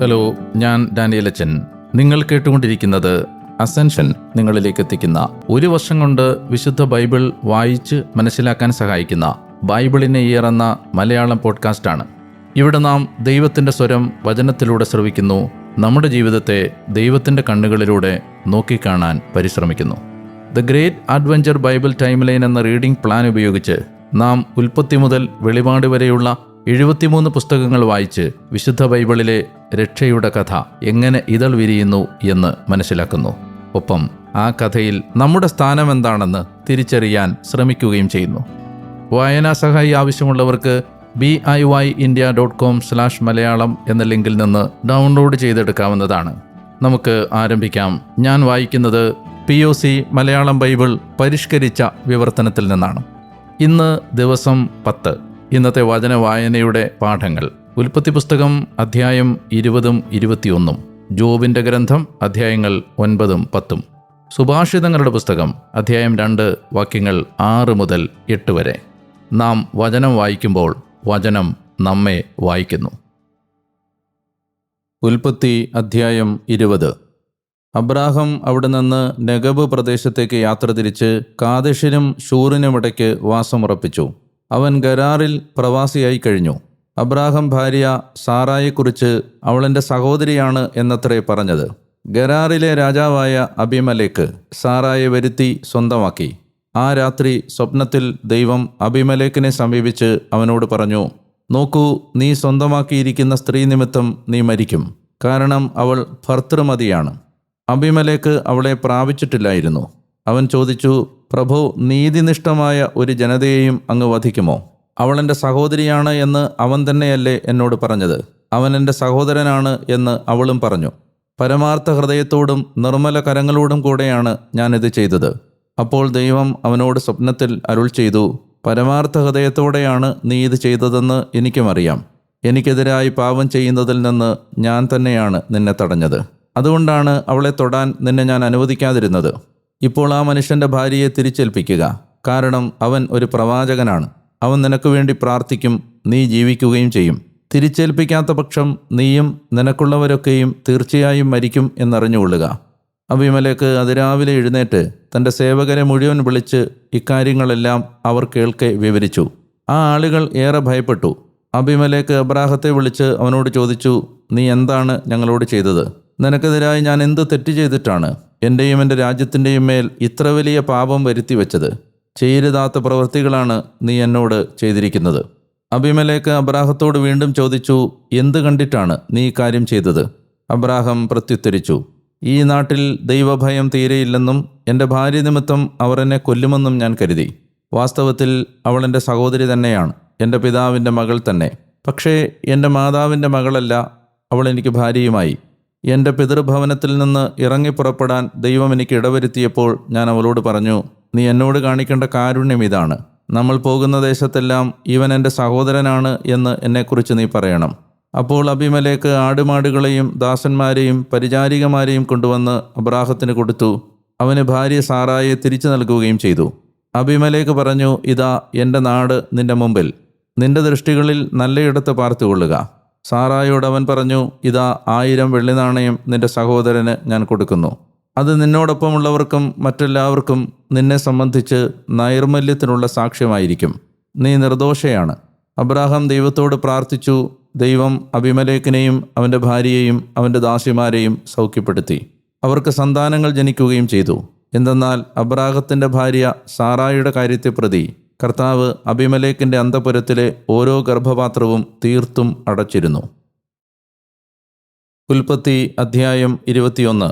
Hello ഞാൻ Daniel അച്ഛൻ. നിങ്ങൾ കേട്ടുകൊണ്ടിരിക്കുന്നത് അസെൻഷൻ നിങ്ങളിലേക്ക് എത്തിക്കുന്ന ഒരു വർഷം കൊണ്ട് വിശുദ്ധ ബൈബിൾ വായിച്ച് മനസ്സിലാക്കാൻ സഹായിക്കുന്ന ബൈബിളിനെ ഇയർ എന്ന മലയാളം പോഡ്കാസ്റ്റാണ്. ഇവിടെ നാം ദൈവത്തിന്റെ സ്വരം വചനത്തിലൂടെ ശ്രവിക്കുന്നു നമ്മുടെ ജീവിതത്തെ ദൈവത്തിന്റെ കണ്ണുകളിലൂടെ നോക്കിക്കാണാൻ പരിശ്രമിക്കുന്നു. The great adventure Bible timeline എന്ന റീഡിംഗ് പ്ലാൻ ഉപയോഗിച്ച് നാം ഉൽപ്പത്തി മുതൽ വെളിപാട് വരെയുള്ള എഴുപത്തിമൂന്ന് പുസ്തകങ്ങൾ വായിച്ച് വിശുദ്ധ ബൈബിളിലെ രക്ഷയുടെ കഥ എങ്ങനെ ഇതൾ വിരിയുന്നു എന്ന് മനസ്സിലാക്കുന്നു. ഒപ്പം ആ കഥയിൽ നമ്മുടെ സ്ഥാനം എന്താണെന്ന് തിരിച്ചറിയാൻ ശ്രമിക്കുകയും ചെയ്യുന്നു. വായനാ സഹായി ആവശ്യമുള്ളവർക്ക് B I Y India dot com slash Malayalam എന്ന ലിങ്കിൽ നിന്ന് ഡൗൺലോഡ് ചെയ്തെടുക്കാവുന്നതാണ്. നമുക്ക് ആരംഭിക്കാം. ഞാൻ വായിക്കുന്നത് P O C Malayalam Bible പരിഷ്കരിച്ച വിവർത്തനത്തിൽ നിന്നാണ്. ഇന്ന് ദിവസം പത്ത്. ഇന്നത്തെ വചന വായനയുടെ പാഠങ്ങൾ. ഉൽപ്പത്തി പുസ്തകം അധ്യായം ഇരുപതും ഇരുപത്തിയൊന്നും. ജോബിന്റെ ഗ്രന്ഥം അധ്യായങ്ങൾ ഒൻപതും പത്തും. സുഭാഷിതങ്ങളുടെ പുസ്തകം അധ്യായം രണ്ട് വാക്യങ്ങൾ ആറ് മുതൽ എട്ട് വരെ. നാം വചനം വായിക്കുമ്പോൾ വചനം നമ്മെ വായിക്കുന്നു. ഉൽപ്പത്തി അധ്യായം ഇരുപത്. അബ്രാഹം അവിടെ നിന്ന് നെഗബ് പ്രദേശത്തേക്ക് യാത്ര തിരിച്ച് കാദേശിനും ഷൂറിനുമിടയ്ക്ക് വാസമുറപ്പിച്ചു. അവൻ ഗരാറിൽ പ്രവാസിയായി കഴിഞ്ഞു. അബ്രാഹം ഭാര്യ സാറായെക്കുറിച്ച് അവളെന്റെ സഹോദരിയാണ് എന്നത്രേ പറഞ്ഞത്. ഗരാറിലെ രാജാവായ അബിമലേക്ക് സാറായെ വരുത്തി സ്വന്തമാക്കി. ആ രാത്രി സ്വപ്നത്തിൽ ദൈവം അബിമലേക്കിനെ സമീപിച്ച് അവനോട് പറഞ്ഞു നോക്കൂ നീ സ്വന്തമാക്കിയിരിക്കുന്ന സ്ത്രീ നിമിത്തം നീ മരിക്കും. കാരണം അവൾ ഭർത്തൃമതിയാണ്. അബിമലേക്ക് അവളെ പ്രാപിച്ചിട്ടില്ലായിരുന്നു. അവൻ ചോദിച്ചു പ്രഭു നീതിനിഷ്ഠമായ ഒരു ജനതയെയും അങ്ങ് വധിക്കുമോ? അവൾ എന്റെ സഹോദരിയാണ് എന്ന് അവൻ തന്നെയല്ലേ എന്നോട് പറഞ്ഞത്. അവൻ എന്റെ സഹോദരനാണ് എന്ന് അവളും പറഞ്ഞു. പരമാർത്ഥ ഹൃദയത്തോടും നിർമ്മല കരങ്ങളോടും കൂടെയാണ് ഞാനിത് ചെയ്തത്. അപ്പോൾ ദൈവം അവനോട് സ്വപ്നത്തിൽ അരുൾ ചെയ്തു പരമാർത്ഥ ഹൃദയത്തോടെയാണ് നീ ഇത് ചെയ്തതെന്ന് എനിക്കുമറിയാം എനിക്കെതിരായി പാപം ചെയ്യുന്നതിൽ നിന്ന് ഞാൻ തന്നെയാണ് നിന്നെ തടഞ്ഞത്. അതുകൊണ്ടാണ് അവളെ തൊടാൻ നിന്നെ ഞാൻ അനുവദിക്കാതിരുന്നത്. ഇപ്പോൾ ആ മനുഷ്യന്റെ ഭാര്യയെ തിരിച്ചേൽപ്പിക്കുക. കാരണം അവൻ ഒരു പ്രവാചകനാണ്. അവൻ നിനക്ക് വേണ്ടി പ്രാർത്ഥിക്കും നീ ജീവിക്കുകയും ചെയ്യും. തിരിച്ചേൽപ്പിക്കാത്ത പക്ഷം നീയും നിനക്കുള്ളവരൊക്കെയും തീർച്ചയായും മരിക്കും എന്നറിഞ്ഞുകൊള്ളുക. അഭിമലേക്ക് അതിരാവിലെ എഴുന്നേറ്റ് തന്റെ സേവകരെ മുഴുവൻ വിളിച്ച് ഇക്കാര്യങ്ങളെല്ലാം അവർ കേൾക്കെ വിവരിച്ചു. ആ ആളുകൾ ഏറെ ഭയപ്പെട്ടു. അഭിമലേക്ക് അബ്രാഹത്തെ വിളിച്ച് അവനോട് ചോദിച്ചു നീ എന്താണ് ഞങ്ങളോട് ചെയ്തത്? നിനക്കെതിരായി ഞാൻ എന്ത് തെറ്റ് ചെയ്തിട്ടാണ്? എന്റെയും എന്റെ രാജ്യത്തിന്റെയും മേൽ ഇത്ര വലിയ പാപം വരുത്തി വെച്ചത് ചെയ്യരുതാത്ത പ്രവൃത്തികളാണ് നീ എന്നോട് ചെയ്തിരിക്കുന്നത്. അഭിമലേക്ക് അബ്രാഹത്തോട് വീണ്ടും ചോദിച്ചു എന്ത് കണ്ടിട്ടാണ് നീ കാര്യം ചെയ്തത്? അബ്രാഹം പ്രത്യുത്തരിച്ചു ഈ നാട്ടിൽ ദൈവഭയം തീരെയില്ലെന്നും എന്റെ ഭാര്യ നിമിത്തം അവർ എന്നെ കൊല്ലുമെന്നും ഞാൻ കരുതി. വാസ്തവത്തിൽ അവൾ എന്റെ സഹോദരി തന്നെയാണ് എന്റെ പിതാവിന്റെ മകൾ തന്നെ. പക്ഷേ എന്റെ മാതാവിന്റെ മകളല്ല അവൾ എനിക്ക് ഭാര്യയുമായി. എന്റെ പിതൃഭവനത്തിൽ നിന്ന് ഇറങ്ങി പുറപ്പെടാൻ ദൈവം എനിക്ക് ഇടവരുത്തിയപ്പോൾ ഞാൻ അവളോട് പറഞ്ഞു നീ എന്നോട് കാണിക്കേണ്ട കാരുണ്യം ഇതാണ്. നമ്മൾ പോകുന്ന ദേശത്തെല്ലാം ഇവൻ എന്റെ സഹോദരനാണ് എന്ന് എന്നെക്കുറിച്ച് നീ പറയണം. അപ്പോൾ അഭിമലേക്ക് ആടുമാടുകളെയും ദാസന്മാരെയും പരിചാരികമാരെയും കൊണ്ടുവന്ന് അബ്രാഹത്തിന് കൊടുത്തു. അവന് ഭാര്യ സാറായെ തിരിച്ചു നൽകുകയും ചെയ്തു. അഭിമലേക്ക് പറഞ്ഞു ഇതാ എന്റെ നാട് നിന്റെ മുമ്പിൽ. നിന്റെ ദൃഷ്ടികളിൽ നല്ലയിടത്ത് പാർത്തുകൊള്ളുക. സാറായോട് അവൻ പറഞ്ഞു ഇതാ ആയിരം വെള്ളി നാണയം നിന്റെ സഹോദരന് ഞാൻ കൊടുക്കുന്നു. അത് നിന്നോടൊപ്പമുള്ളവർക്കും മറ്റെല്ലാവർക്കും നിന്നെ സംബന്ധിച്ച് നൈർമല്യത്തിനുള്ള സാക്ഷ്യമായിരിക്കും. നീ നിർദോഷയാണ്. അബ്രാഹാം ദൈവത്തോട് പ്രാർത്ഥിച്ചു. ദൈവം അഭിമലേഖനെയും അവന്റെ ഭാര്യയെയും അവന്റെ ദാസിമാരെയും സൗഖ്യപ്പെടുത്തി. അവർക്ക് സന്താനങ്ങൾ ജനിക്കുകയും ചെയ്തു. എന്തെന്നാൽ അബ്രാഹത്തിന്റെ ഭാര്യ സാറായുടെ കാര്യത്തെ പ്രതി കർത്താവ് അഭിമലേക്കിന്റെ അന്തപുരത്തിലെ ഓരോ ഗർഭപാത്രവും തീർത്തും അടച്ചിരുന്നു. ഉൽപ്പത്തി അധ്യായം ഇരുപത്തിയൊന്ന്.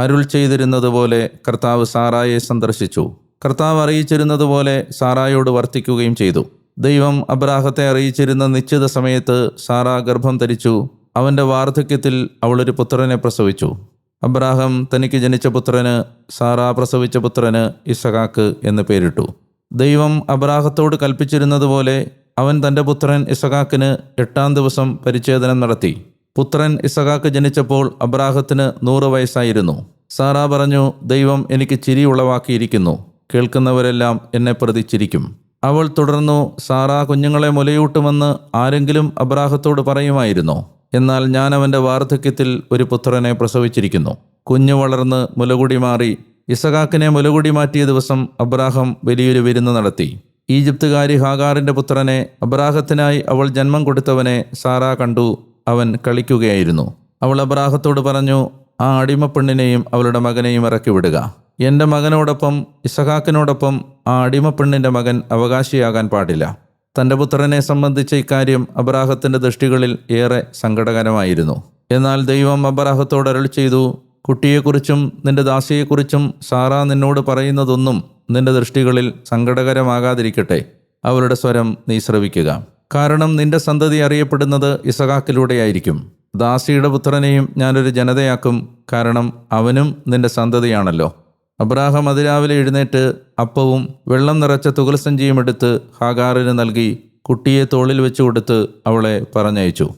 അരുൾ ചെയ്തിരുന്നതുപോലെ കർത്താവ് സാറായെ സന്ദർശിച്ചു. കർത്താവ് അറിയിച്ചിരുന്നതുപോലെ സാറായോട് വർത്തിക്കുകയും ചെയ്തു. ദൈവം അബ്രാഹത്തെ അറിയിച്ചിരുന്ന നിശ്ചിത സമയത്ത് സാറ ഗർഭം ധരിച്ചു. അവന്റെ വാർദ്ധക്യത്തിൽ അവളൊരു പുത്രനെ പ്രസവിച്ചു. അബ്രാഹം തനിക്ക് ജനിച്ച പുത്രന് സാറ പ്രസവിച്ച പുത്രന് ഇസഹാക്ക് എന്ന് പേരിട്ടു. ദൈവം അബ്രാഹത്തോട് കൽപ്പിച്ചിരുന്നതുപോലെ അവൻ തന്റെ പുത്രൻ ഇസഹാക്കിന് എട്ടാം ദിവസം പരിച്ഛേദനം നടത്തി. പുത്രൻ ഇസഹാക്ക് ജനിച്ചപ്പോൾ അബ്രാഹത്തിന് നൂറ് വയസ്സായിരുന്നു. സാറ പറഞ്ഞു ദൈവം എനിക്ക് ചിരി ഉളവാക്കിയിരിക്കുന്നു. കേൾക്കുന്നവരെല്ലാം എന്നെ പ്രതിച്ചിരിക്കും. അവൾ തുടർന്നു സാറ കുഞ്ഞുങ്ങളെ മുലയൂട്ടുമെന്ന് ആരെങ്കിലും അബ്രാഹത്തോട് പറയുമായിരുന്നു? എന്നാൽ ഞാൻ അവന്റെ വാർദ്ധക്യത്തിൽ ഒരു പുത്രനെ പ്രസവിച്ചിരിക്കുന്നു. കുഞ്ഞു വളർന്ന് മുലകുടി മാറി ഇസഹാക്കിനെ മുലകുടി മാറ്റിയ ദിവസം അബ്രാഹം വലിയൊരു വിരുന്ന് നടത്തി. ഈജിപ്തുകാരി ഹാഗാറിന്റെ പുത്രനെ അബ്രാഹത്തിനായി അവൾ ജന്മം കൊടുത്തവനെ സാറ കണ്ടു അവൻ കളിക്കുകയായിരുന്നു. അവൾ അബ്രാഹത്തോട് പറഞ്ഞു ആ അടിമപ്പെണ്ണിനെയും അവളുടെ മകനെയും ഇറക്കി വിടുക. എന്റെ മകനോടൊപ്പം ഇസഹാക്കിനോടൊപ്പം ആ അടിമപ്പെണ്ണിന്റെ മകൻ അവകാശിയാകാൻ പാടില്ല. തന്റെ പുത്രനെ സംബന്ധിച്ച ഇക്കാര്യം അബ്രാഹത്തിന്റെ ദൃഷ്ടികളിൽ ഏറെ സങ്കടകരമായിരുന്നു. എന്നാൽ ദൈവം അബ്രാഹത്തോട് അരുൾ ചെയ്തു കുട്ടിയെക്കുറിച്ചും നിന്റെ ദാസിയെക്കുറിച്ചും സാറ നിന്നോട് പറയുന്നതൊന്നും നിന്റെ ദൃഷ്ടികളിൽ സങ്കടകരമാകാതിരിക്കട്ടെ. അവരുടെ സ്വരം നീ ശ്രവിക്കുക. കാരണം നിന്റെ സന്തതി അറിയപ്പെടുന്നത് ഇസഹാക്കിലൂടെയായിരിക്കും. ദാസിയുടെ പുത്രനെയും ഞാനൊരു ജനതയാക്കും കാരണം അവനും നിന്റെ സന്തതിയാണല്ലോ. അബ്രാഹം അതിരാവിലെ എഴുന്നേറ്റ് അപ്പവും വെള്ളം നിറച്ച തുകൽസഞ്ചിയും എടുത്ത് ഹാഗാറിന് നൽകി കുട്ടിയെ തോളിൽ വെച്ചു കൊടുത്ത് അവളെ പറഞ്ഞയച്ചു.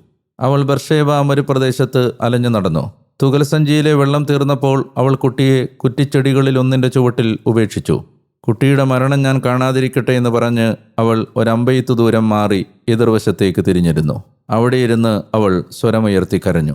അവൾ ബർഷേബ മരുപ്രദേശത്ത് അലഞ്ഞു നടന്നു. തുകൽസഞ്ചിയിലെ വെള്ളം തീർന്നപ്പോൾ അവൾ കുട്ടിയെ കുറ്റിച്ചെടികളിൽ ഒന്നിന്റെ ചുവട്ടിൽ ഉപേക്ഷിച്ചു. കുട്ടിയുടെ മരണം ഞാൻ കാണാതിരിക്കട്ടെ എന്ന് പറഞ്ഞ് അവൾ ഒരമ്പയത്തു ദൂരം മാറി എതിർവശത്തേക്ക് തിരിഞ്ഞിരുന്നു. അവിടെ ഇരുന്ന് അവൾ സ്വരമുയർത്തി കരഞ്ഞു.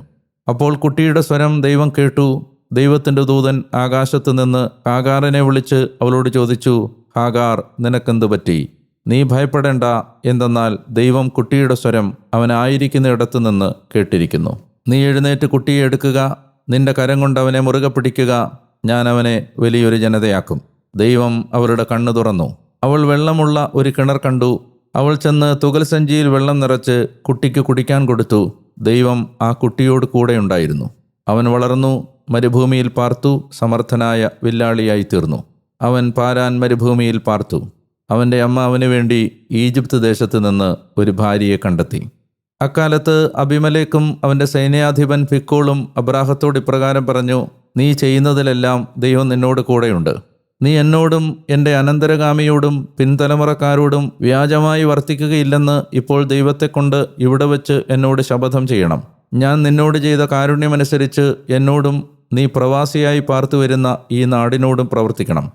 അപ്പോൾ കുട്ടിയുടെ സ്വരം ദൈവം കേട്ടു. ദൈവത്തിന്റെ ദൂതൻ ആകാശത്ത് നിന്ന് ഹാഗാറിനെ വിളിച്ച് അവളോട് ചോദിച്ചു ഹാഗാർ നിനക്കെന്ത് പറ്റി? നീ ഭയപ്പെടേണ്ട. എന്തെന്നാൽ ദൈവം കുട്ടിയുടെ സ്വരം അവനായിരിക്കുന്നിടത്തു നിന്ന് കേട്ടിരിക്കുന്നു. നീ എഴുന്നേറ്റ് കുട്ടിയെ എടുക്കുക. നിന്റെ കരം കൊണ്ട് അവനെ മുറുകെ പിടിക്കുക. ഞാൻ അവനെ വലിയൊരു ജനതയാക്കും. ദൈവം അവരുടെ കണ്ണു തുറന്നു. അവൾ വെള്ളമുള്ള ഒരു കിണർ കണ്ടു. അവൾ ചെന്ന് തുകൽ സഞ്ചിയിൽ വെള്ളം നിറച്ച് കുട്ടിക്ക് കുടിക്കാൻ കൊടുത്തു. ദൈവം ആ കുട്ടിയോട് കൂടെ ഉണ്ടായിരുന്നു. അവൻ വളർന്നു മരുഭൂമിയിൽ പാർത്തു സമർത്ഥനായ വില്ലാളിയായി തീർന്നു. അവൻ പാരാൻ മരുഭൂമിയിൽ പാർത്തു. അവന്റെ അമ്മ അവന് വേണ്ടി ഈജിപ്ത് ദേശത്ത് നിന്ന് ഒരു ഭാര്യയെ കണ്ടെത്തി. അക്കാലത്ത് അഭിമലേക്കും അവന്റെ സൈന്യാധിപൻ ഫിക്കോളും അബ്രാഹത്തോട് ഇപ്രകാരം പറഞ്ഞു നീ ചെയ്യുന്നതിലെല്ലാം ദൈവം നിന്നോട് കൂടെയുണ്ട്. നീ എന്നോടും എന്റെ അനന്തരഗാമിയോടും പിൻതലമുറക്കാരോടും വ്യാജമായി വർത്തിക്കുകയില്ലെന്ന് ഇപ്പോൾ ദൈവത്തെക്കൊണ്ട് ഇവിടെ വച്ച് എന്നോട് ശപഥം ചെയ്യണം. ഞാൻ നിന്നോട് ചെയ്ത കാരുണ്യമനുസരിച്ച് എന്നോടും നീ പ്രവാസിയായി പാർത്തു വരുന്ന ഈ നാടിനോടും പ്രവർത്തിക്കണം.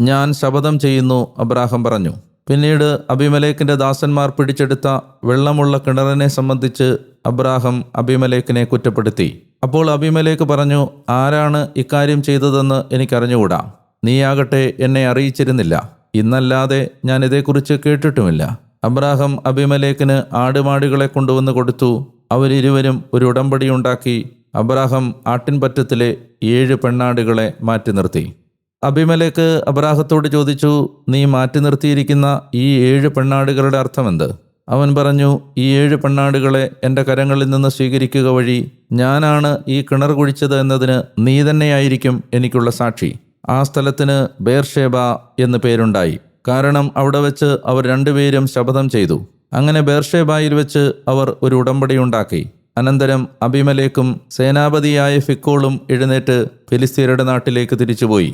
ഞാൻ ശപഥം ചെയ്യുന്നു അബ്രാഹം പറഞ്ഞു. പിന്നീട് അഭിമലേഖിന്റെ ദാസന്മാർ പിടിച്ചെടുത്ത വെള്ളമുള്ള കിണറിനെ സംബന്ധിച്ച് അബ്രാഹം അബിമലേക്കിനെ കുറ്റപ്പെടുത്തി. അപ്പോൾ അബിമലേക്ക് പറഞ്ഞു ആരാണ് ഇക്കാര്യം ചെയ്തതെന്ന് എനിക്കറിഞ്ഞുകൂടാ. നീയാകട്ടെ എന്നെ അറിയിച്ചിരുന്നില്ല. ഇന്നല്ലാതെ ഞാൻ ഇതേക്കുറിച്ച് കേട്ടിട്ടുമില്ല. അബ്രാഹം അബിമലേക്കിന് ആടുമാടുകളെ കൊണ്ടുവന്ന് കൊടുത്തു. അവരിരുവരും ഒരു ഉടമ്പടി ഉണ്ടാക്കി. അബ്രാഹം ആട്ടിൻപറ്റത്തിലെ ഏഴ് പെണ്ണാടുകളെ മാറ്റി നിർത്തി. അഭിമലേക്ക് അബ്രാഹത്തോട് ചോദിച്ചു നീ മാറ്റി നിർത്തിയിരിക്കുന്ന ഈ ഏഴ് പെണ്ണാടുകളുടെ അർത്ഥമെന്ത്? അവൻ പറഞ്ഞു ഈ ഏഴ് പെണ്ണാടുകളെ എന്റെ കരങ്ങളിൽ നിന്ന് സ്വീകരിക്കുക വഴി ഞാനാണ് ഈ കിണർ കുഴിച്ചത് എന്നതിന് നീ തന്നെയായിരിക്കും എനിക്കുള്ള സാക്ഷി. ആ സ്ഥലത്തിന് ബേർഷേബ എന്ന് പേരുണ്ടായി. കാരണം അവിടെ വെച്ച് അവർ രണ്ടുപേരും ശപഥം ചെയ്തു. അങ്ങനെ ബേർഷേബായിൽ വെച്ച് അവർ ഒരു ഉടമ്പടി ഉണ്ടാക്കി. അനന്തരം അഭിമലേക്കും സേനാപതിയായ ഫിക്കോളും എഴുന്നേറ്റ് ഫിലിസ്തീനയുടെ നാട്ടിലേക്ക് തിരിച്ചുപോയി.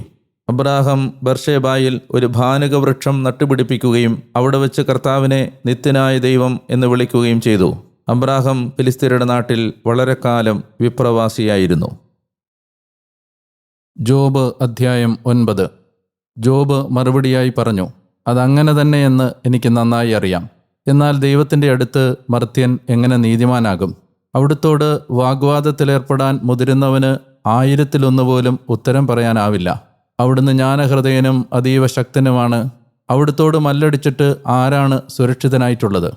അബ്രാഹം ബർഷേബായിൽ ഒരു ഭാനുക വൃക്ഷം നട്ടുപിടിപ്പിക്കുകയും അവിടെ വെച്ച് കർത്താവിനെ നിത്യനായ ദൈവം എന്ന് വിളിക്കുകയും ചെയ്തു. അബ്രാഹം ഫിലിസ്തീനയുടെ നാട്ടിൽ വളരെ കാലം വിപ്രവാസിയായിരുന്നു. ജോബ് അധ്യായം ഒൻപത്. ജോബ് മറുപടിയായി പറഞ്ഞു അതങ്ങനെ തന്നെയെന്ന് എനിക്ക് നന്നായി അറിയാം. എന്നാൽ ദൈവത്തിന്റെ അടുത്ത് മർത്യൻ എങ്ങനെ നീതിമാനാകും? അവിടുത്തോട് വാഗ്വാദത്തിലേർപ്പെടാൻ മുതിരുന്നവന് ആയിരത്തിലൊന്ന് പോലും ഉത്തരം പറയാനാവില്ല. അവിടുന്ന് ജ്ഞാനഹൃദയനും അതീവ ശക്തനുമാണ്. അവിടുത്തോട് മല്ലടിച്ചിട്ട് ആരാണ് സുരക്ഷിതനായിട്ടുള്ളത്?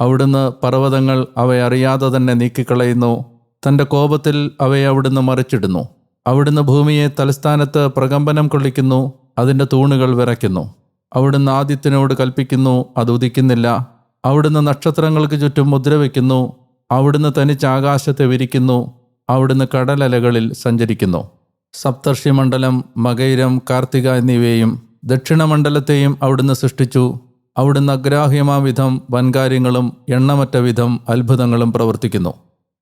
അവിടുന്ന് പർവതങ്ങൾ അവയെ അറിയാതെ തന്നെ നീക്കിക്കളയുന്നു. തന്റെ കോപത്തിൽ അവയെ അവിടുന്ന് മറിച്ചിടുന്നു. അവിടുന്ന് ഭൂമിയെ തലസ്ഥാനത്ത് പ്രകമ്പനം കൊള്ളിക്കുന്നു. അതിന്റെ തൂണുകൾ വിറയ്ക്കുന്നു. അവിടുന്ന് ആദിത്യനോട് കൽപ്പിക്കുന്നു അത് ഉദിക്കുന്നില്ല. അവിടുന്ന് നക്ഷത്രങ്ങൾക്ക് ചുറ്റും മുദ്ര വയ്ക്കുന്നു അവിടുന്ന് തനിച്ച് ആകാശത്തെ വിരിക്കുന്നു. അവിടുന്ന് കടലലകളിൽ സഞ്ചരിക്കുന്നു. സപ്തർഷിമണ്ഡലം മകൈരം കാർത്തിക എന്നിവയെയും ദക്ഷിണമണ്ഡലത്തെയും അവിടുന്ന് സൃഷ്ടിച്ചു. അവിടുന്ന് അഗ്രാഹ്യമാ വിധം വൻകാര്യങ്ങളും എണ്ണമറ്റ വിധം അത്ഭുതങ്ങളും പ്രവർത്തിക്കുന്നു.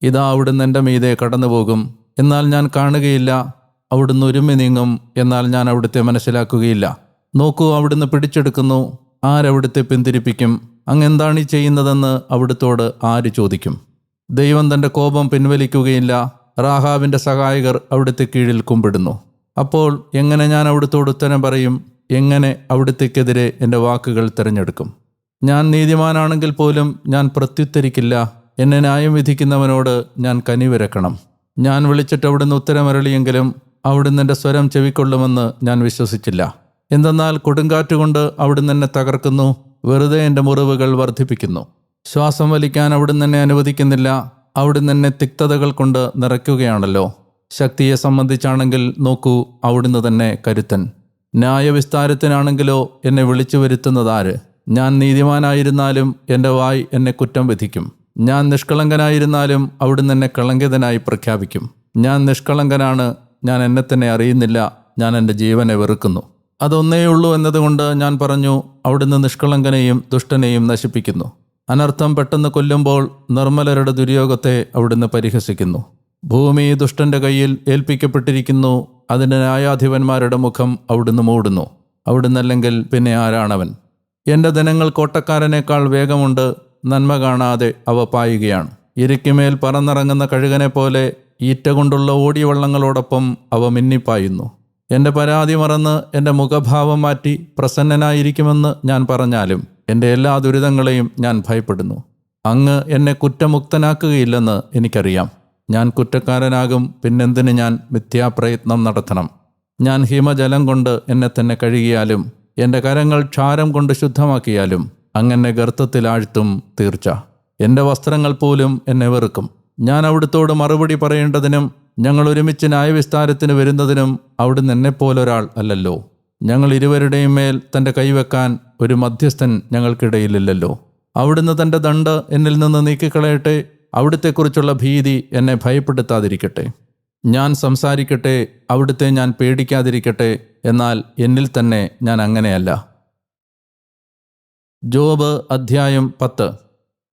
ഇതാ അവിടുന്ന് എന്റെ മീതെ കടന്നുപോകും. എന്നാൽ ഞാൻ കാണുകയില്ല. അവിടുന്ന് ഒരുമി നീങ്ങും. എന്നാൽ ഞാൻ അവിടുത്തെ മനസ്സിലാക്കുകയില്ല. നോക്കൂ അവിടുന്ന് പിടിച്ചെടുക്കുന്നു. ആരവിടുത്തെ പിന്തിരിപ്പിക്കും? അങ്ങ് എന്താണ് ഈ ചെയ്യുന്നതെന്ന് അവിടുത്തോട് ആര് ചോദിക്കും? ദൈവം തന്റെ കോപം പിൻവലിക്കുകയില്ല. റാഹാവിന്റെ സഹായകർ അവിടുത്തെ കീഴിൽ കുമ്പിടുന്നു. അപ്പോൾ എങ്ങനെ ഞാൻ അവിടുത്തോട് ഉത്തരം പറയും? എങ്ങനെ അവിടുത്തേക്കെതിരെ എന്റെ വാക്കുകൾ തിരഞ്ഞെടുക്കും? ഞാൻ നീതിമാനാണെങ്കിൽ പോലും ഞാൻ പ്രത്യുത്തരിക്കില്ല. എന്നെ ന്യായം വിധിക്കുന്നവനോട് ഞാൻ കനിവിരക്കണം ഞാൻ വിളിച്ചിട്ട് അവിടുന്ന് ഉത്തരമരളിയെങ്കിലും അവിടുന്ന് എന്റെ സ്വരം ചെവിക്കൊള്ളുമെന്ന് ഞാൻ വിശ്വസിച്ചില്ല. എന്തെന്നാൽ കൊടുങ്കാറ്റുകൊണ്ട് അവിടുന്ന് എന്നെ തകർക്കുന്നു. വെറുതെ എന്റെ മുറിവുകൾ വർദ്ധിപ്പിക്കുന്നു. ശ്വാസം വലിക്കാൻ അവിടുന്ന് എന്നെ അനുവദിക്കുന്നില്ല. അവിടുന്ന് എന്നെ തിക്തതകൾ കൊണ്ട് നിറയ്ക്കുകയാണല്ലോ. ശക്തിയെ സംബന്ധിച്ചാണെങ്കിൽ നോക്കൂ അവിടുന്ന് തന്നെ കരുത്തൻ. ന്യായവിസ്താരത്തിനാണെങ്കിലോ എന്നെ വിളിച്ചു വരുത്തുന്നതാര് ഞാൻ നീതിമാനായിരുന്നാലും എന്റെ വായ് എന്നെ കുറ്റം വിധിക്കും. ഞാൻ നിഷ്കളങ്കനായിരുന്നാലും അവിടുന്ന് എന്നെ കളങ്കിതനായി പ്രഖ്യാപിക്കും. ഞാൻ നിഷ്കളങ്കനാണ് ഞാൻ എന്നെ തന്നെ അറിയുന്നില്ല ഞാൻ എന്റെ ജീവനെ വെറുക്കുന്നു. അതൊന്നേയുള്ളൂ എന്നതുകൊണ്ട് ഞാൻ പറഞ്ഞു അവിടുന്ന് നിഷ്കളങ്കനെയും ദുഷ്ടനെയും നശിപ്പിക്കുന്നു. അനർത്ഥം പെട്ടെന്ന് കൊല്ലുമ്പോൾ നിർമ്മലരുടെ ദുര്യോഗത്തെ അവിടുന്ന് പരിഹസിക്കുന്നു. ഭൂമി ദുഷ്ടന്റെ കയ്യിൽ ഏൽപ്പിക്കപ്പെട്ടിരിക്കുന്നു അതിന്റെ ന്യായാധിപന്മാരുടെ മുഖം അവിടുന്ന് മൂടുന്നു. അവിടുന്നല്ലെങ്കിൽ പിന്നെ ആരാണവൻ? എന്റെ ദിനങ്ങൾ കോട്ടക്കാരനേക്കാൾ വേഗമുണ്ട് നന്മ കാണാതെ അവ പായുകയാണ്. ഇരയ്ക്കുമേൽ പറന്നിറങ്ങുന്ന കഴുകനെ പോലെ ഈറ്റ കൊണ്ടുള്ള ഓടിവള്ളങ്ങളോടൊപ്പം അവ മിന്നിപ്പായുന്നു. എന്റെ പരാതി മറന്ന് എന്റെ മുഖഭാവം മാറ്റി പ്രസന്നനായിരിക്കുമെന്ന് ഞാൻ പറഞ്ഞാലും എന്റെ എല്ലാ ദുരിതങ്ങളെയും ഞാൻ ഭയപ്പെടുന്നു. അങ്ങ് എന്നെ കുറ്റമുക്തനാക്കുകയില്ലെന്ന് എനിക്കറിയാം. ഞാൻ കുറ്റക്കാരനാകും പിന്നെന്തിന് ഞാൻ മിഥ്യാപ്രയത്നം നടത്തണം? ഞാൻ ഹിമജലം കൊണ്ട് എന്നെ തന്നെ കഴുകിയാലും എന്റെ കരങ്ങൾ ക്ഷാരം കൊണ്ട് ശുദ്ധമാക്കിയാലും അങ്ങനെ ഗർത്തത്തിൽ ആഴ്ത്തും തീർച്ച. എന്റെ വസ്ത്രങ്ങൾ പോലും എന്നെ വെറുക്കും. ഞാൻ അവിടുത്തോട് മറുപടി പറയേണ്ടതിനും ഞങ്ങൾ ഒരുമിച്ച് ന്യായവിസ്താരത്തിന് വരുന്നതിനും അവിടുന്ന് എന്നെപ്പോലൊരാൾ അല്ലല്ലോ. ഞങ്ങൾ ഇരുവരുടെയും മേൽ തന്റെ കൈവെക്കാൻ ഒരു മധ്യസ്ഥൻ ഞങ്ങൾക്കിടയിലില്ലല്ലോ. അവിടുന്ന് തന്റെ ദണ്ട് എന്നിൽ നിന്ന് നീക്കിക്കളയട്ടെ അവിടുത്തെക്കുറിച്ചുള്ള ഭീതി എന്നെ ഭയപ്പെടുത്താതിരിക്കട്ടെ. ഞാൻ സംസാരിക്കട്ടെ അവിടുത്തെ ഞാൻ പേടിക്കാതിരിക്കട്ടെ എന്നാൽ എന്നിൽ തന്നെ ഞാൻ അങ്ങനെയല്ല. ജോബ് അധ്യായം പത്ത്.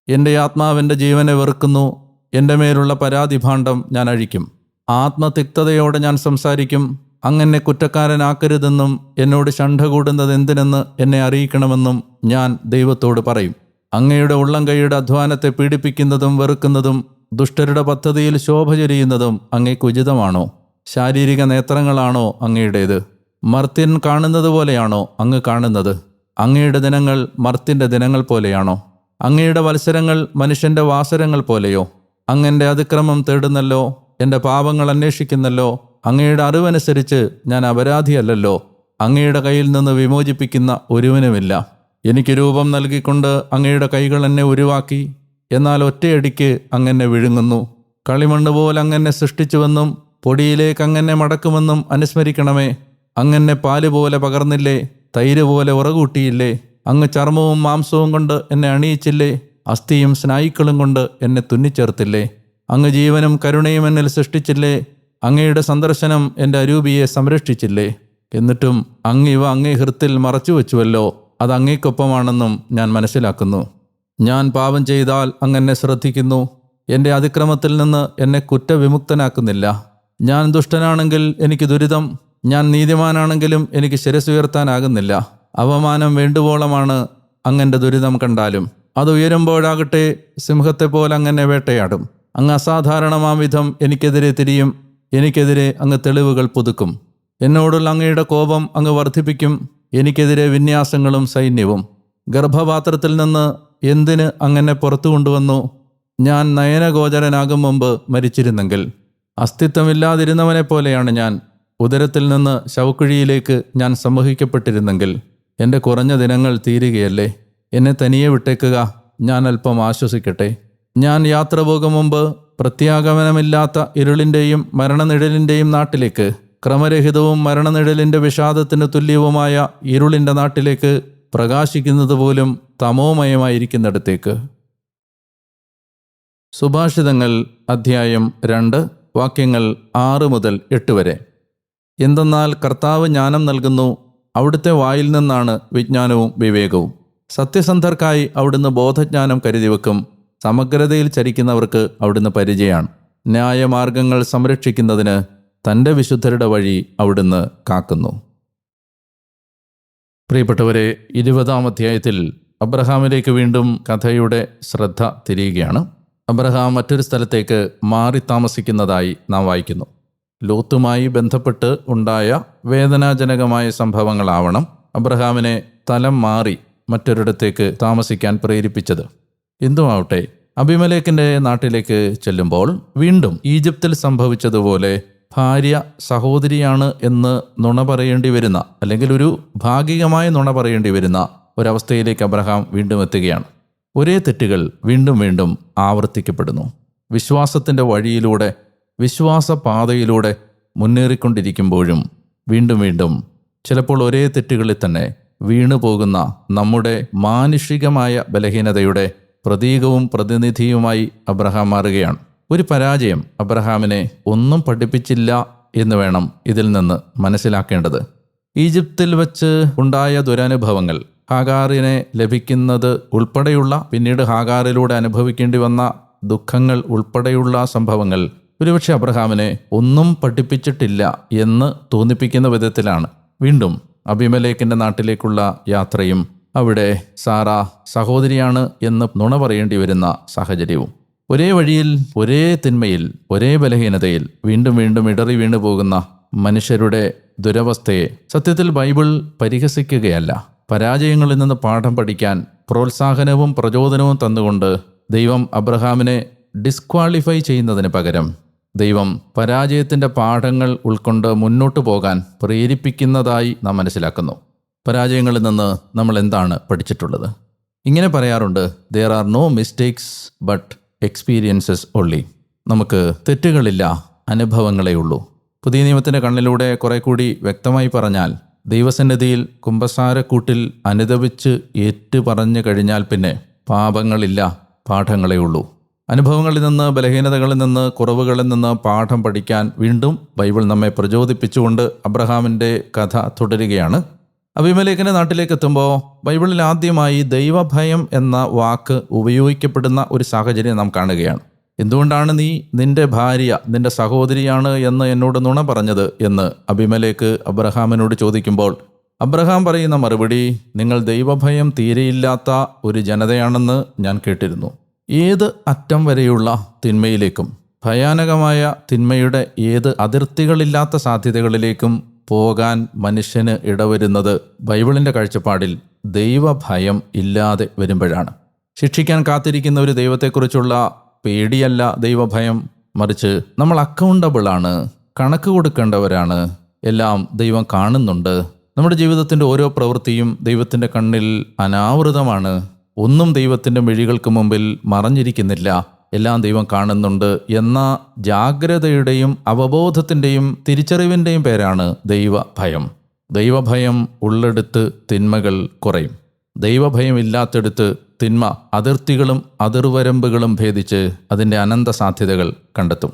എന്റെ ആത്മാവെന്റെ ജീവനെ വെറുക്കുന്നു എന്റെ മേലുള്ള പരാതിഭാണ്ഡം ഞാൻ അഴിക്കും. ആത്മതിക്തതയോടെ ഞാൻ സംസാരിക്കും അങ്ങനെ കുറ്റക്കാരനാക്കരുതെന്നും എന്നോട് ശണ്ഠ കൂടുന്നത് എന്തിനെന്ന് എന്നെ അറിയിക്കണമെന്നും ഞാൻ ദൈവത്തോട് പറയും. അങ്ങയുടെ ഉള്ളം കൈയുടെ അധ്വാനത്തെ പീഡിപ്പിക്കുന്നതും വെറുക്കുന്നതും ദുഷ്ടരുടെ പദ്ധതിയിൽ ശോഭ ചൊരിയുന്നതും അങ്ങേക്ക് ഉചിതമാണോ? ശാരീരിക നേത്രങ്ങളാണോ അങ്ങയുടേത്? മർത്യൻ കാണുന്നത് പോലെയാണോ അങ്ങ് കാണുന്നത്? അങ്ങയുടെ ദിനങ്ങൾ മർത്തിന്റെ ദിനങ്ങൾ പോലെയാണോ? അങ്ങയുടെ വത്സരങ്ങൾ മനുഷ്യന്റെ വാസരങ്ങൾ പോലെയോ? അങ്ങന്റെ അതിക്രമം തേടുന്നല്ലോ? എന്റെ പാപങ്ങൾ അന്വേഷിക്കുന്നല്ലോ? അങ്ങയുടെ അറിവനുസരിച്ച് ഞാൻ അപരാധിയല്ലല്ലോ. അങ്ങയുടെ കയ്യിൽ നിന്ന് വിമോചിപ്പിക്കുന്ന ഒരുവനുമില്ല. എനിക്ക് രൂപം നൽകിക്കൊണ്ട് അങ്ങയുടെ കൈകൾ എന്നെ ഉരുവാക്കി. എന്നാൽ ഒറ്റയടിക്ക് അങ്ങനെ വിഴുങ്ങുന്നു. കളിമണ്ണ് പോലെ അങ്ങനെ സൃഷ്ടിച്ചുവെന്നും പൊടിയിലേക്ക് അങ്ങനെ മടക്കുമെന്നും അനുസ്മരിക്കണമേ. അങ്ങനെ പാൽ പോലെ പകർന്നില്ലേ? തൈര് പോലെ ഉറകൂട്ടിയില്ലേ? അങ്ങ് ചർമ്മവും മാംസവും കൊണ്ട് എന്നെ അണിയിച്ചില്ലേ? അസ്ഥിയും സ്നായുക്കളും കൊണ്ട് എന്നെ തുന്നിച്ചേർത്തില്ലേ? അങ്ങ് ജീവനും കരുണയും എന്നിൽ സൃഷ്ടിച്ചില്ലേ? അങ്ങയുടെ സന്ദർശനം എന്റെ അരൂപിയെ സംരക്ഷിച്ചില്ലേ? എന്നിട്ടും അങ്ങ് ഇവ അങ്ങേ ഹൃത്തിൽ മറച്ചു വെച്ചുവല്ലോ. അത് അങ്ങേക്കൊപ്പമാണെന്നും ഞാൻ മനസ്സിലാക്കുന്നു. ഞാൻ പാപം ചെയ്താൽ അങ്ങനെ ശ്രദ്ധിക്കുന്നു. എന്റെ അതിക്രമത്തിൽ നിന്ന് എന്നെ കുറ്റവിമുക്തനാക്കുന്നില്ല. ഞാൻ ദുഷ്ടനാണെങ്കിൽ എനിക്ക് ദുരിതം. ഞാൻ നീതിമാനാണെങ്കിലും എനിക്ക് ശിരസുയർത്താനാകുന്നില്ല അവമാനം വേണ്ടുവോളമാണ് അങ്ങന്റെ ദുരിതം കണ്ടാലും. അത് ഉയരുമ്പോഴാകട്ടെ സിംഹത്തെ പോലെ അങ്ങനെ വേട്ടയാടും. അങ്ങ് അസാധാരണമാം വിധം എനിക്കെതിരെ തിരിയും. എനിക്കെതിരെ അങ്ങ് തെളിവുകൾ പുതുക്കും. എന്നോടുള്ള അങ്ങയുടെ കോപം അങ്ങ് വർദ്ധിപ്പിക്കും. എനിക്കെതിരെ വിന്യാസങ്ങളും സൈന്യവും. ഗർഭപാത്രത്തിൽ നിന്ന് എന്തിന് അങ്ങനെ പുറത്തു കൊണ്ടുവന്നു? ഞാൻ നയനഗോചരനാകും മുമ്പ് മരിച്ചിരുന്നെങ്കിൽ. അസ്തിത്വമില്ലാതിരുന്നവനെ പോലെയാണ് ഞാൻ. ഉദരത്തിൽ നിന്ന് ശവക്കുഴിയിലേക്ക് ഞാൻ സംവഹിക്കപ്പെട്ടിരുന്നെങ്കിൽ. എന്റെ കുറഞ്ഞ ദിനങ്ങൾ തീരുകയല്ലേ? എന്നെ തനിയെ വിട്ടേക്കുക ഞാൻ അല്പം ആശ്വസിക്കട്ടെ. ഞാൻ യാത്ര പോകും മുമ്പ് പ്രത്യാഗമനമില്ലാത്ത ഇരുളിന്റെയും മരണനിഴലിന്റെയും നാട്ടിലേക്ക് ക്രമരഹിതവും മരണനിഴലിന്റെ വിഷാദത്തിന് തുല്യവുമായ ഇരുളിന്റെ നാട്ടിലേക്ക് പ്രകാശിക്കുന്നത് പോലും തമോമയമായിരിക്കുന്നിടത്തേക്ക്. സുഭാഷിതങ്ങൾ അധ്യായം രണ്ട് വാക്യങ്ങൾ ആറ് മുതൽ എട്ട് വരെ. എന്തെന്നാൽ കർത്താവ് ജ്ഞാനം നൽകുന്നു അവിടുത്തെ വായിൽ നിന്നാണ് വിജ്ഞാനവും വിവേകവും. സത്യസന്ധർക്കായി അവിടുന്ന് ബോധജ്ഞാനം കരുതി വെക്കും സമഗ്രതയിൽ ചരിക്കുന്നവർക്ക് അവിടുന്ന് പരിചയമാണ്. ന്യായമാർഗങ്ങൾ സംരക്ഷിക്കുന്നതിന് തന്റെ വിശുദ്ധരുടെ വഴി അവിടുന്ന് കാക്കുന്നു. പ്രിയപ്പെട്ടവരെ ഇരുപതാം അധ്യായത്തിൽ അബ്രഹാമിലേക്ക് വീണ്ടും കഥയുടെ ശ്രദ്ധ തിരിയുകയാണ്. അബ്രഹാം മറ്റൊരു സ്ഥലത്തേക്ക് മാറി താമസിക്കുന്നതായി നാം വായിക്കുന്നു. ലോത്തുമായി ബന്ധപ്പെട്ട് ഉണ്ടായ വേദനാജനകമായ സംഭവങ്ങളാവണം അബ്രഹാമിനെ തലം മാറി മറ്റൊരിടത്തേക്ക് താമസിക്കാൻ പ്രേരിപ്പിച്ചത്. എന്തുമാവട്ടെ അഭിമലേഖിന്റെ നാട്ടിലേക്ക് ചെല്ലുമ്പോൾ വീണ്ടും ഈജിപ്തിൽ സംഭവിച്ചതുപോലെ ഭാര്യ സഹോദരിയാണ് എന്ന് നുണ പറയേണ്ടി വരുന്ന അല്ലെങ്കിൽ ഒരു ഭാഗികമായ നുണ പറയേണ്ടി വരുന്ന ഒരവസ്ഥയിലേക്ക് അബ്രഹാം വീണ്ടും എത്തുകയാണ്. ഒരേ തെറ്റുകൾ വീണ്ടും വീണ്ടും ആവർത്തിക്കപ്പെടുന്നു. വിശ്വാസത്തിന്റെ വഴിയിലൂടെ വിശ്വാസ പാതയിലൂടെ മുന്നേറിക്കൊണ്ടിരിക്കുമ്പോഴും വീണ്ടും വീണ്ടും ചിലപ്പോൾ ഒരേ തെറ്റുകളിൽ തന്നെ വീണു പോകുന്ന നമ്മുടെ മാനുഷികമായ ബലഹീനതയുടെ പ്രതീകവും പ്രതിനിധിയുമായി അബ്രഹാം മാറുകയാണ്. ഒരു പരാജയം അബ്രഹാമിനെ ഒന്നും പഠിപ്പിച്ചില്ല എന്ന് വേണം ഇതിൽ നിന്ന് മനസ്സിലാക്കേണ്ടത്. ഈജിപ്തിൽ വച്ച് ഉണ്ടായ ദുരനുഭവങ്ങൾ ഹാഗാറിനെ ലഭിക്കുന്നത് ഉൾപ്പെടെയുള്ള പിന്നീട് ഹാഗാറിലൂടെ അനുഭവിക്കേണ്ടി വന്ന ദുഃഖങ്ങൾ ഉൾപ്പെടെയുള്ള സംഭവങ്ങൾ ഒരുപക്ഷെ അബ്രഹാമിനെ ഒന്നും പഠിപ്പിച്ചിട്ടില്ല എന്ന് തോന്നിപ്പിക്കുന്ന വിധത്തിലാണ്. വീണ്ടും അഭിമലേക്കിന്റെ നാട്ടിലേക്കുള്ള യാത്രയും അവിടെ സാറ സഹോദരിയാണ് എന്ന് നുണ പറയേണ്ടി വരുന്ന സാഹചര്യവും. ഒരേ വഴിയിൽ ഒരേ തിന്മയിൽ ഒരേ ബലഹീനതയിൽ വീണ്ടും വീണ്ടും ഇടറി വീണു പോകുന്ന മനുഷ്യരുടെ ദുരവസ്ഥയെ സത്യത്തിൽ ബൈബിൾ പരിഹസിക്കുകയല്ല. പരാജയങ്ങളിൽ നിന്ന് പാഠം പഠിക്കാൻ പ്രോത്സാഹനവും പ്രചോദനവും തന്നുകൊണ്ട് ദൈവം അബ്രഹാമിനെ ഡിസ്ക്വാളിഫൈ ചെയ്യുന്നതിന് പകരം ദൈവം പരാജയത്തിന്റെ പാഠങ്ങൾ ഉൾക്കൊണ്ട് മുന്നോട്ട് പോകാൻ പ്രേരിപ്പിക്കുന്നതായി നാം മനസ്സിലാക്കുന്നു. പരാജയങ്ങളിൽ നിന്ന് നമ്മൾ എന്താണ് പഠിച്ചിട്ടുള്ളത്? ഇങ്ങനെ പറയാറുണ്ട് there are no mistakes but experiences only നമുക്ക് തെറ്റുകളില്ല അനുഭവങ്ങളേ ഉള്ളൂ. പുതിയ നിയമത്തിന്റെ കണ്ണിലൂടെ കുറെ കൂടി വ്യക്തമായി പറഞ്ഞാൽ ദൈവസന്നിധിയിൽ കുംഭസാരക്കൂട്ടിൽ ഏറ്റു പറഞ്ഞു കഴിഞ്ഞാൽ പിന്നെ പാപങ്ങളില്ല പാഠങ്ങളേ ഉള്ളൂ. അനുഭവങ്ങളിൽ നിന്ന് ബലഹീനതകളിൽ നിന്ന് കുറവുകളിൽ നിന്ന് പാഠം പഠിക്കാൻ വീണ്ടും ബൈബിൾ നമ്മെ പ്രചോദിപ്പിച്ചുകൊണ്ട് അബ്രഹാമിന്റെ കഥ തുടരുകയാണ്. അഭിമലേഖന നാട്ടിലേക്ക് എത്തുമ്പോൾ ബൈബിളിൽ ആദ്യമായി ദൈവഭയം എന്ന വാക്ക് ഉപയോഗിക്കപ്പെടുന്ന ഒരു സാഹചര്യം നാം കാണുകയാണ്. എന്തുകൊണ്ടാണ് നീ നിന്റെ ഭാര്യ നിന്റെ സഹോദരിയാണ് എന്ന് എന്നോട് നുണ പറഞ്ഞത് എന്ന് അഭിമലേക്ക് അബ്രഹാമിനോട് ചോദിക്കുമ്പോൾ അബ്രഹാം പറയുന്ന മറുപടി നിങ്ങൾ ദൈവഭയം തീരെയില്ലാത്ത ഒരു ജനതയാണെന്ന് ഞാൻ കേട്ടിരുന്നു. ഏത് അറ്റം വരെയുള്ള തിന്മയിലേക്കും ഭയാനകമായ തിന്മയുടെ ഏത് അതിർത്തികളില്ലാത്ത സാധ്യതകളിലേക്കും പോകാൻ മനുഷ്യന് ഇടവരുന്നത് ബൈബിളിന്റെ കാഴ്ചപ്പാടിൽ ദൈവഭയം ഇല്ലാതെ വരുമ്പോഴാണ്. ശിക്ഷിക്കാൻ കാത്തിരിക്കുന്ന ഒരു ദൈവത്തെക്കുറിച്ചുള്ള പേടിയല്ല ദൈവഭയം. മറിച്ച് നമ്മൾ അക്കൗണ്ടബിളാണ് കണക്ക് കൊടുക്കേണ്ടവരാണ് എല്ലാം ദൈവം കാണുന്നുണ്ട്. നമ്മുടെ ജീവിതത്തിന്റെ ഓരോ പ്രവൃത്തിയും ദൈവത്തിന്റെ കണ്ണിൽ അനാവൃതമാണ്. ഒന്നും ദൈവത്തിന്റെ മിഴികൾക്ക് മുമ്പിൽ മറഞ്ഞിരിക്കുന്നില്ല. എല്ലാം ദൈവം കാണുന്നുണ്ട് എന്ന ജാഗ്രതയുടെയും അവബോധത്തിന്റെയും തിരിച്ചറിവിന്റെയും പേരാണ് ദൈവഭയം. ദൈവഭയം ഉള്ളെടുത്ത് തിന്മകൾ കുറയും. ദൈവഭയം ഇല്ലാത്തടുത്ത് തിന്മ അതിർത്തികളും അതിർവരമ്പുകളും ഭേദിച്ച് അതിന്റെ അനന്ത സാധ്യതകൾ കണ്ടെത്തും.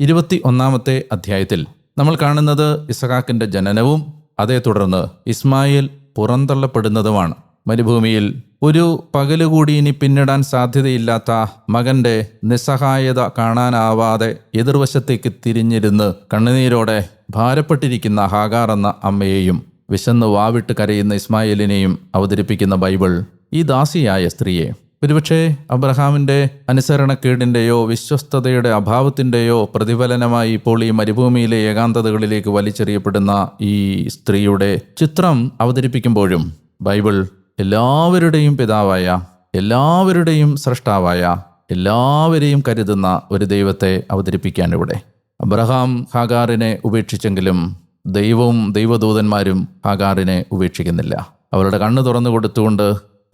ഇരുപത്തി ഒന്നാമത്തെ അധ്യായത്തിൽ നമ്മൾ കാണുന്നത് ഇസഹാക്കിന്റെ ജനനവും അതേ തുടർന്ന് ഇസ്മായിൽ പുറന്തള്ളപ്പെടുന്നതുമാണ്. മരുഭൂമിയിൽ ഒരു പകലുകൂടി ഇനി പിന്നിടാൻ സാധ്യതയില്ലാത്ത മകന്റെ നിസ്സഹായത കാണാനാവാതെ എതിർവശത്തേക്ക് തിരിഞ്ഞിരുന്ന് കണ്ണുനീരോടെ ഭാരപ്പെട്ടിരിക്കുന്ന ഹാഗാർ എന്ന അമ്മയെയും വിശന്ന് വാവിട്ട് കരയുന്ന ഇസ്മായിലിനെയും അവതരിപ്പിക്കുന്ന ബൈബിൾ ഈ ദാസിയായ സ്ത്രീയെ. ഒരുപക്ഷെ അബ്രഹാമിന്റെ അനുസരണക്കേടിന്റെയോ വിശ്വസ്തതയുടെ അഭാവത്തിന്റെയോ പ്രതിഫലനമായി ഇപ്പോൾ ഈ മരുഭൂമിയിലെ ഏകാന്തതകളിലേക്ക് വലിച്ചെറിയപ്പെടുന്ന ഈ സ്ത്രീയുടെ ചിത്രം അവതരിപ്പിക്കുമ്പോഴും ബൈബിൾ എല്ലാവരുടെയും പിതാവായ എല്ലാവരുടെയും സൃഷ്ടാവായ എല്ലാവരെയും കരുതുന്ന ഒരു ദൈവത്തെ അവതരിപ്പിക്കാൻ ഇവിടെ. അബ്രഹാം ഹാഗാറിനെ ഉപേക്ഷിച്ചെങ്കിലും ദൈവവും ദൈവദൂതന്മാരും ഹാഗാറിനെ ഉപേക്ഷിക്കുന്നില്ല. അവരുടെ കണ്ണ് തുറന്നു കൊടുത്തുകൊണ്ട്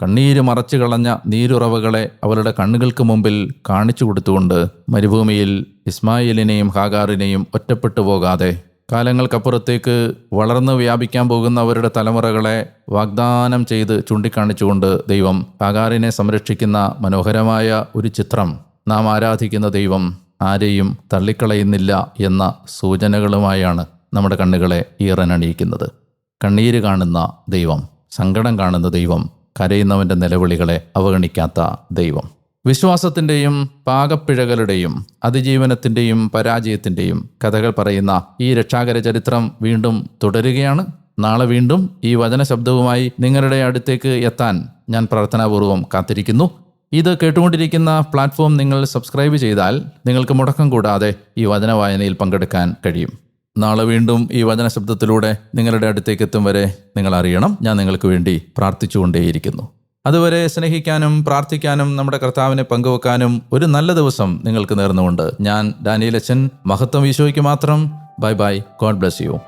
കണ്ണീര് മറച്ചു കളഞ്ഞ നീരുറവകളെ അവരുടെ കണ്ണുകൾക്ക് മുമ്പിൽ കാണിച്ചു കൊടുത്തുകൊണ്ട് മരുഭൂമിയിൽ ഇസ്മായിലിനെയും ഹാഗാറിനെയും ഒറ്റപ്പെട്ടു പോകാതെ കാലങ്ങൾക്കപ്പുറത്തേക്ക് വളർന്നു വ്യാപിക്കാൻ പോകുന്ന അവരുടെ തലമുറകളെ വാഗ്ദാനം ചെയ്ത് ചൂണ്ടിക്കാണിച്ചുകൊണ്ട് ദൈവം ഹാഗാറിനെ സംരക്ഷിക്കുന്ന മനോഹരമായ ഒരു ചിത്രം നാം ആരാധിക്കുന്ന ദൈവം ആരെയും തള്ളിക്കളയുന്നില്ല എന്ന സൂചനകളുമായാണ് നമ്മുടെ കണ്ണുകളെ ഈറനണിയിക്കുന്നത് കണ്ണീര് കാണുന്ന ദൈവം സങ്കടം കാണുന്ന ദൈവം കരയുന്നവന്റെ നിലവിളികളെ അവഗണിക്കാത്ത ദൈവം. വിശ്വാസത്തിന്റെയും പാകപ്പിഴകളുടെയും അതിജീവനത്തിന്റെയും പരാജയത്തിന്റെയും കഥകൾ പറയുന്ന ഈ രക്ഷാകര ചരിത്രം വീണ്ടും തുടരുകയാണ്. നാളെ വീണ്ടും ഈ വചന ശബ്ദവുമായി നിങ്ങളുടെ അടുത്തേക്ക് എത്താൻ ഞാൻ പ്രാർത്ഥനാപൂർവം കാത്തിരിക്കുന്നു. ഇത് കേട്ടുകൊണ്ടിരിക്കുന്ന പ്ലാറ്റ്ഫോം നിങ്ങൾ സബ്സ്ക്രൈബ് ചെയ്താൽ നിങ്ങൾക്ക് മുടക്കം കൂടാതെ ഈ വചന വായനയിൽ പങ്കെടുക്കാൻ കഴിയും. നാളെ വീണ്ടും ഈ വചന ശബ്ദത്തിലൂടെ നിങ്ങളുടെ അടുത്തേക്ക് എത്തും വരെ നിങ്ങൾ അറിയണം. ഞാൻ നിങ്ങൾക്ക് വേണ്ടി പ്രാർത്ഥിച്ചുകൊണ്ടേയിരിക്കുന്നു. അതുവരെ സ്നേഹിക്കാനും പ്രാർത്ഥിക്കാനും നമ്മുടെ കർത്താവിനെ പങ്കുവെക്കാനും ഒരു നല്ല ദിവസം നിങ്ങൾക്ക് നേർന്നുകൊണ്ട്. ഞാൻ ഡാനിയൽ അച്ഛൻ മഹത്വം ഈശോയ്ക്ക് മാത്രം. Bye bye. God bless you.